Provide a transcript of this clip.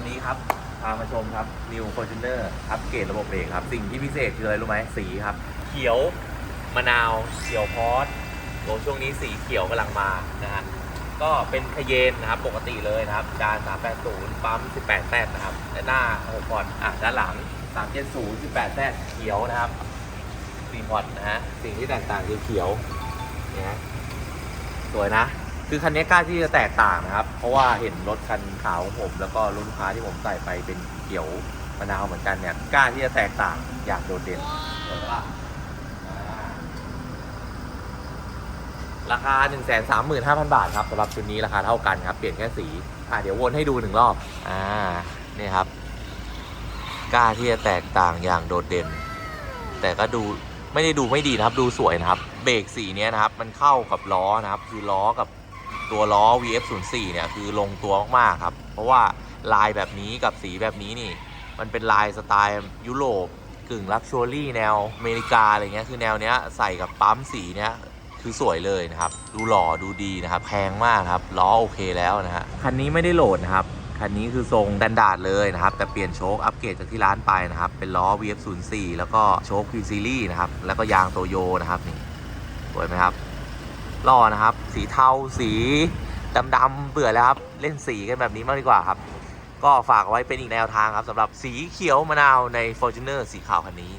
วันนี้ครับ พามาชมครับ New Fortuner อัปเกรดระบบเบรกครับ สิ่งที่พิเศษคืออะไรรู้ไหมสีครับ เขียวมะนาว เขียวพอสโอ้ช่วงนี้สีเขียวกำลังมานะฮะก็เป็นคเยนนะครับ ปกติเลยนะครับจาน380 ปั๊ม 18แซดนะครับและหน้า6พอร์ตอะด้านหลัง 370 18แซดเขียวนะครับ4พอร์ตนะฮะสิ่งที่แตกต่างคือเขียวเนี่ยสวยนะ คือคันนี้กล้าที่จะแตกต่างนะครับ เพราะว่าเห็นรถคันขาวของผม แล้วก็รถลูกค้าที่ผมใส่ไปเป็นเขียวมะนาวเหมือนกันเนี่ยกล้าที่จะแตกต่างอย่างโดดเด่นเห็นปะอ่าราคา 1 3 5 0 0 0 บาทครับสำหรับชุดนี้ราคาเท่ากันครับ เปลี่ยนแค่สี อ่าเดี๋ยววนให้ดูหนึ่งรอบ อ่า นี่ครับ กล้าที่จะแตกต่างอย่างโดดเด่น แต่ก็ดูไม่ได้ดูไม่ดีนะครับ ดูสวยนะครับ เบรกสีเนี้ยนะครับ มันเข้ากับล้อนะครับ คือล้อกับ ตัวล้อ VF04 เนี่ยคือลงตัวมากๆครับ เพราะว่าลายแบบนี้กับสีแบบนี้นี่ มันเป็นลายสไตล์ยุโรปกึ่งลักชัวรี่แนวอเมริกาอะไรเงี้ยคือแนวเนี้ยใส่กับปั๊มสีเนี้ยคือสวยเลยนะครับ ดูหล่อดูดีนะครับแพงมากครับล้อโอเคแล้วนะฮะคันนี้ไม่ได้โหลดนะครับคันนี้คือทรงสแตนดาร์ดเลยนะครับ แต่เปลี่ยนโชคอัปเกรดจากที่ร้านไปนะครับ เป็นล้อ VF04 แล้วก็โชค Q Series นะครับ แล้วก็ยางโตโยนะครับนี่สวยไหมครับ ล่อนะครับ สีเทาสีดำๆเบื่อแล้วครับ เล่นสีกันแบบนี้มากดีกว่าครับ ก็ฝากไว้เป็นอีกแนวทางครับสำหรับสีเขียวมะนาวใน Fortuner สีขาวคันนี้